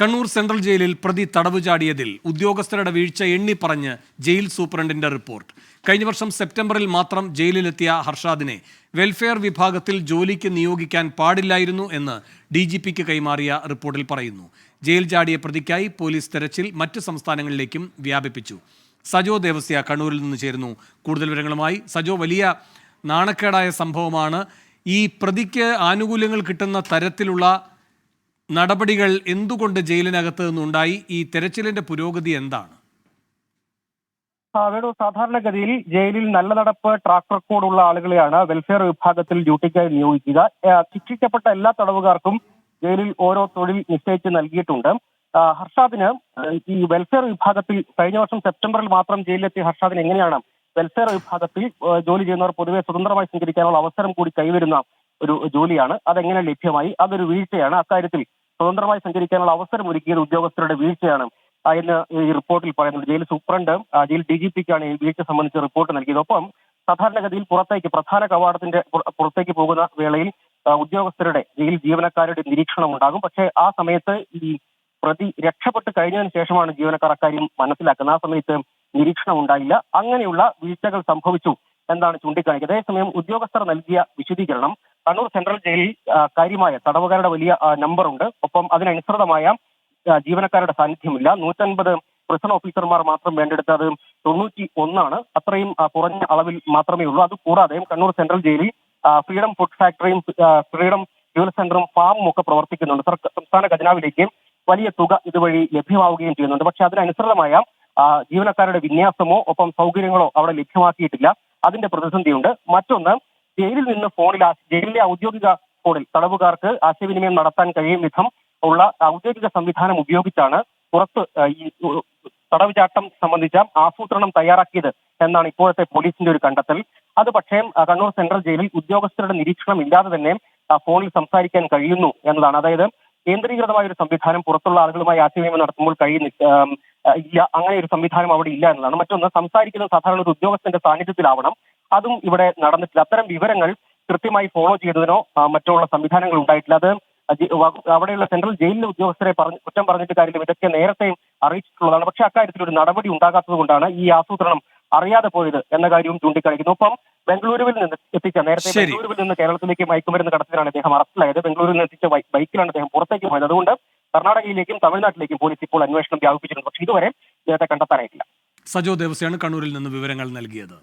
Kannur central ജയിലിൽ പ്രതി തടവ് ചാടിയതിൽ ഉദ്യോഗസ്ഥരുടെ വീഴ്ച എണ്ണിപ്പറഞ്ഞ് ജയിൽ സൂപ്രണ്ടിന്റെ റിപ്പോർട്ട്. കഴിഞ്ഞ വർഷം സെപ്റ്റംബറിൽ മാത്രം ജയിലിലെത്തിയ ഹർഷാദിനെ വെൽഫെയർ വിഭാഗത്തിൽ ജോലിക്ക് നിയോഗിക്കാൻ പാടില്ലായിരുന്നു എന്ന് ഡി ജി പിക്ക് കൈമാറിയ റിപ്പോർട്ടിൽ പറയുന്നു. ജയിൽ ചാടിയ പ്രതിക്കായി പോലീസ് തെരച്ചിൽ മറ്റ് സംസ്ഥാനങ്ങളിലേക്കും വ്യാപിപ്പിച്ചു. സജോ ദേവസ്യ കണ്ണൂരിൽ നിന്ന് ചേരുന്നു. കൂടുതൽ വിവരങ്ങളുമായി സജോ വലിയ നാണക്കേടായ സംഭവമാണ് ഈ പ്രതിക്ക് ആനുകൂല്യങ്ങൾ കിട്ടുന്ന തരത്തിലുള്ള നടപടികൾ എന്തുകൊണ്ട് ജയിലിനകത്ത് നിന്നുണ്ടായി? ഈ തെരച്ചിലിന്റെ പുരോഗതി എന്താണ്? വേണു സാധാരണഗതിയിൽ ജയിലിൽ നല്ല നടപ്പ് ട്രാക്ക് റെക്കോർഡുള്ള ആളുകളെയാണ് വെൽഫെയർ വിഭാഗത്തിൽ ഡ്യൂട്ടിക്കായി നിയോഗിക്കുക. ശിക്ഷിക്കപ്പെട്ട എല്ലാ തടവുകാർക്കും ജയിലിൽ ഓരോ തൊഴിൽ നിശ്ചയിച്ച് നൽകിയിട്ടുണ്ട്. ഹർഷാദിന് ഈ വെൽഫെയർ വിഭാഗത്തിൽ കഴിഞ്ഞ വർഷം സെപ്റ്റംബറിൽ മാത്രം ജയിലിലെത്തിയ ഹർഷാദിന് എങ്ങനെയാണ് വെൽഫെയർ വിഭാഗത്തിൽ ജോലി ചെയ്യുന്നവർ പൊതുവെ സ്വതന്ത്രമായി സ്വീകരിക്കാനുള്ള അവസരം കൂടി കൈവരുന്ന ഒരു ജോലിയാണ്. അതെങ്ങനെ ലഭ്യമായി? അതൊരു വീഴ്ചയാണ്. അക്കാര്യത്തിൽ സ്വതന്ത്രമായി സഞ്ചരിക്കാനുള്ള അവസരം ഒരുക്കിയത് ഉദ്യോഗസ്ഥരുടെ വീഴ്ചയാണ്. എന്ന് ഈ റിപ്പോർട്ടിൽ പറയുന്നുണ്ട് jail superintendent jail D G പിക്കാണ് ഈ വീഴ്ച സംബന്ധിച്ച് റിപ്പോർട്ട് നൽകിയത്. ഒപ്പം സാധാരണഗതിയിൽ പുറത്തേക്ക് പ്രധാന കവാടത്തിന്റെ പുറ- പുറത്തേക്ക് പോകുന്ന വേളയിൽ ഉദ്യോഗസ്ഥരുടെ ജയിൽ ജീവനക്കാരുടെ നിരീക്ഷണം ഉണ്ടാകും പക്ഷേ ആ സമയത്ത് ഈ പ്രതി രക്ഷപ്പെട്ട് കഴിഞ്ഞതിന് ശേഷമാണ് ജീവനക്കാർ അക്കാര്യം മനസ്സിലാക്കുന്നത്. ആ സമയത്ത് നിരീക്ഷണം ഉണ്ടായില്ല അങ്ങനെയുള്ള വീഴ്ചകൾ സംഭവിച്ചു എന്നാണ് ചൂണ്ടിക്കാണിക്കുന്നത്. അതേസമയം ഉദ്യോഗസ്ഥർ നൽകിയ വിശദീകരണം കണ്ണൂർ സെൻട്രൽ ജയിലിൽ കാര്യമായ തടവുകാരുടെ വലിയ നമ്പറുണ്ട്. ഒപ്പം അതിനനുസൃതമായ ജീവനക്കാരുടെ സാന്നിധ്യമില്ല. നൂറ്റൻപത് പ്രിസൺ ഓഫീസർമാർ മാത്രം വേണ്ടെടുത്ത് അത് തൊണ്ണൂറ്റി ഒന്നാണ് അത്രയും കുറഞ്ഞ അളവിൽ മാത്രമേ ഉള്ളൂ. അത് കൂടാതെ കണ്ണൂർ സെൻട്രൽ ജയിലിൽ ഫ്രീഡം ഫുഡ് ഫാക്ടറിയും ഫ്രീഡം ഫ്യൂൽ സെന്ററും ഫാമും ഒക്കെ പ്രവർത്തിക്കുന്നുണ്ട്. സംസ്ഥാന ഖജനാവിലേക്ക് വലിയ തുക ഇതുവഴി ലഭ്യമാവുകയും ചെയ്യുന്നുണ്ട്. പക്ഷെ അതിനനുസൃതമായ ജീവനക്കാരുടെ വിന്യാസമോ ഒപ്പം സൗകര്യങ്ങളോ അവിടെ ലഭ്യമാക്കിയിട്ടില്ല. അതിന്റെ പ്രതിസന്ധിയുണ്ട്. മറ്റൊന്ന് ജയിലിൽ നിന്ന് ഫോണിൽ ജയിലിലെ ഔദ്യോഗിക ഫോണിൽ തടവുകാർക്ക് ആശയവിനിമയം നടത്താൻ കഴിയും വിധം ഉള്ള ഔദ്യോഗിക സംവിധാനം ഉപയോഗിച്ചാണ് പുറത്ത് ഈ തടവുചാട്ടം സംബന്ധിച്ച ആസൂത്രണം തയ്യാറാക്കിയത് എന്നാണ് ഇപ്പോഴത്തെ പോലീസിന്റെ ഒരു കണ്ടെത്തൽ. അത് പക്ഷേ കണ്ണൂർ സെൻട്രൽ ജയിലിൽ ഉദ്യോഗസ്ഥരുടെ നിരീക്ഷണം ഇല്ലാതെ തന്നെ ഫോണിൽ സംസാരിക്കാൻ കഴിയുന്നു എന്നതാണ്. അതായത് കേന്ദ്രീകൃതമായ ഒരു സംവിധാനം പുറത്തുള്ള ആളുകളുമായി ആശയവിനിമയം നടത്തുമ്പോൾ കഴിയുന്ന ഇല്ല അങ്ങനെ ഒരു സംവിധാനം അവിടെ ഇല്ല എന്നതാണ്. മറ്റൊന്ന് സംസാരിക്കുന്ന സാധാരണ ഒരു ഉദ്യോഗസ്ഥന്റെ സാന്നിധ്യത്തിലാവണം. അതും ഇവിടെ നടന്നിട്ടില്ല. അത്തരം വിവരങ്ങൾ കൃത്യമായി ഫോളോ ചെയ്തതിനോ മറ്റുള്ള മറ്റോ സംവിധാനങ്ങൾ ഉണ്ടായിട്ടില്ല. അത് അവിടെയുള്ള സെൻട്രൽ ജയിലിലെ ഉദ്യോഗസ്ഥരെ പറഞ്ഞു കുറ്റം പറഞ്ഞിട്ട് കാര്യമില്ല. ഇതൊക്കെ നേരത്തെയും അറിയിച്ചിട്ടുള്ളതാണ്. പക്ഷെ അക്കാര്യത്തിൽ ഒരു നടപടി ഉണ്ടാകാത്തത് കൊണ്ടാണ് ഈ ആസൂത്രണം അറിയാതെ പോയത് എന്ന കാര്യവും ചൂണ്ടിക്കാണിക്കുന്നു. ഒപ്പം ബംഗളൂരുവിൽ നിന്ന് എത്തിച്ച നേരത്തെ. ബംഗളൂരുവിൽ നിന്ന് കേരളത്തിലേക്ക് മയക്കുമരുന്ന് കടത്തിലാണ് അദ്ദേഹം അറസ്റ്റിലായത്. ബംഗളൂരുവിൽ നിന്ന് എത്തിച്ച ബൈക്കിലാണ് അദ്ദേഹം പുറത്തേക്ക് പോയത്. അതുകൊണ്ട് കർണാടകയിലേക്കും തമിഴ്നാട്ടിലേക്കും പോലീസ് ഇപ്പോൾ അന്വേഷണം വ്യാപിപ്പിച്ചിട്ടുണ്ട്. പക്ഷേ ഇതുവരെ ഇദ്ദേഹത്തെ കണ്ടെത്താനായിട്ടില്ല. സജോ ദേവസ്യാണ് കണ്ണൂരിൽ നിന്ന് വിവരങ്ങൾ നൽകിയത്.